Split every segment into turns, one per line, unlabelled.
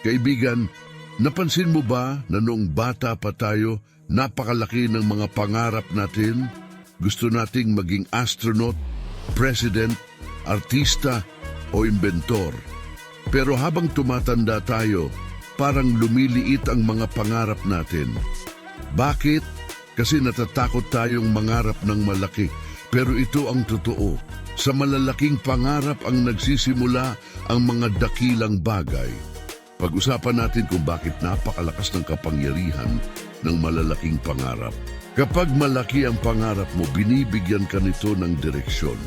Kaibigan, napansin mo ba na noong bata pa tayo, napakalaki ng mga pangarap natin? Gusto nating maging astronaut, president, artista o inventor. Pero habang tumatanda tayo, parang lumiliit ang mga pangarap natin. Bakit? Kasi natatakot tayong mangarap ng malaki. Pero ito ang totoo. Sa malalaking pangarap ang nagsisimula ang mga dakilang bagay. Pag-usapan natin kung bakit napakalakas ng kapangyarihan ng malalaking pangarap. Kapag malaki ang pangarap mo, binibigyan ka nito ng direksyon.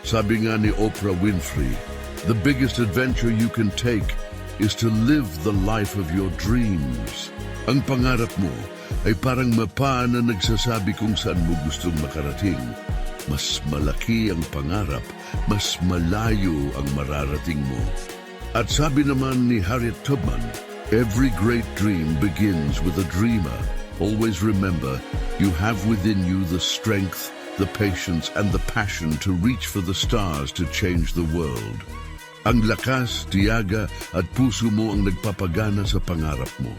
Sabi nga ni Oprah Winfrey, The biggest adventure you can take is to live the life of your dreams. Ang pangarap mo ay parang mapa na nagsasabi kung saan mo gustong makarating. Mas malaki ang pangarap, mas malayo ang mararating mo. At sabi naman ni Harriet Tubman, Every great dream begins with a dreamer. Always remember, you have within you the strength, the patience, and the passion to reach for the stars to change the world. Ang lakas, tiyaga at puso mo ang nagpapagana sa pangarap mo.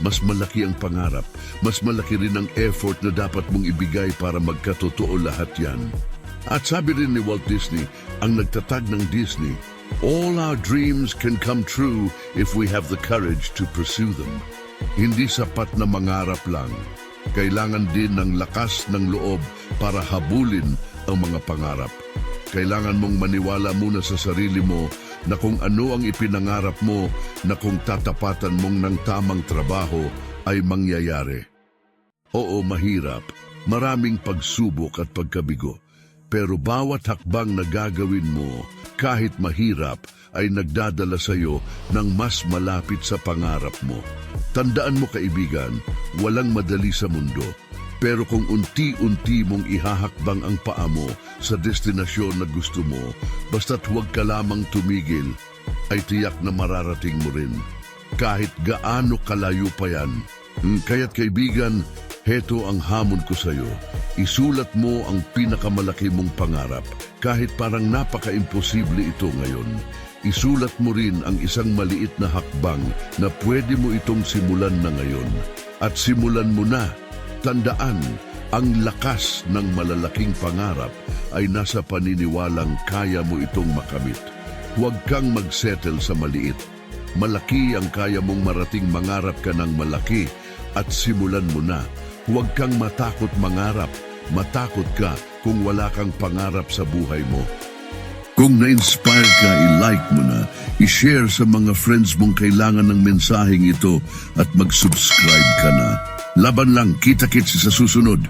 Mas malaki ang pangarap, mas malaki rin ang effort na dapat mong ibigay para magkatotoo lahat yan. At sabi rin ni Walt Disney, ang nagtatag ng Disney, All our dreams can come true if we have the courage to pursue them. Hindi sapat na mangarap lang. Kailangan din ng lakas ng loob para habulin ang mga pangarap. Kailangan mong maniwala muna sa sarili mo na kung ano ang ipinangarap mo na kung tatapatan mong ng tamang trabaho ay mangyayari. Oo, mahirap. Maraming pagsubok at pagkabigo. Pero bawat hakbang na gagawin mo, kahit mahirap, ay nagdadala sa iyo ng mas malapit sa pangarap mo. Tandaan mo kaibigan, walang madali sa mundo. Pero kung unti-unti mong ihahakbang ang paa mo sa destinasyon na gusto mo, basta't huwag ka lamang tumigil, ay tiyak na mararating mo rin. Kahit gaano kalayo pa yan. Hmm, Kaya't kaibigan, heto ang hamon ko sa'yo. Isulat mo ang pinakamalaki mong pangarap, kahit parang napaka-imposible ito ngayon. Isulat mo rin ang isang maliit na hakbang na pwede mo itong simulan na ngayon. At simulan mo na. Tandaan, ang lakas ng malalaking pangarap ay nasa paniniwalang kaya mo itong makamit. Huwag kang magsettle sa maliit. Malaki ang kaya mong marating mangarap ka ng malaki at simulan mo na. Huwag kang matakot mangarap. Matakot ka kung wala kang pangarap sa buhay mo. Kung na-inspire ka, i-like mo na, i-share sa mga friends mong kailangan ng mensaheng ito at mag-subscribe ka na. Laban lang, kita-kits sa susunod.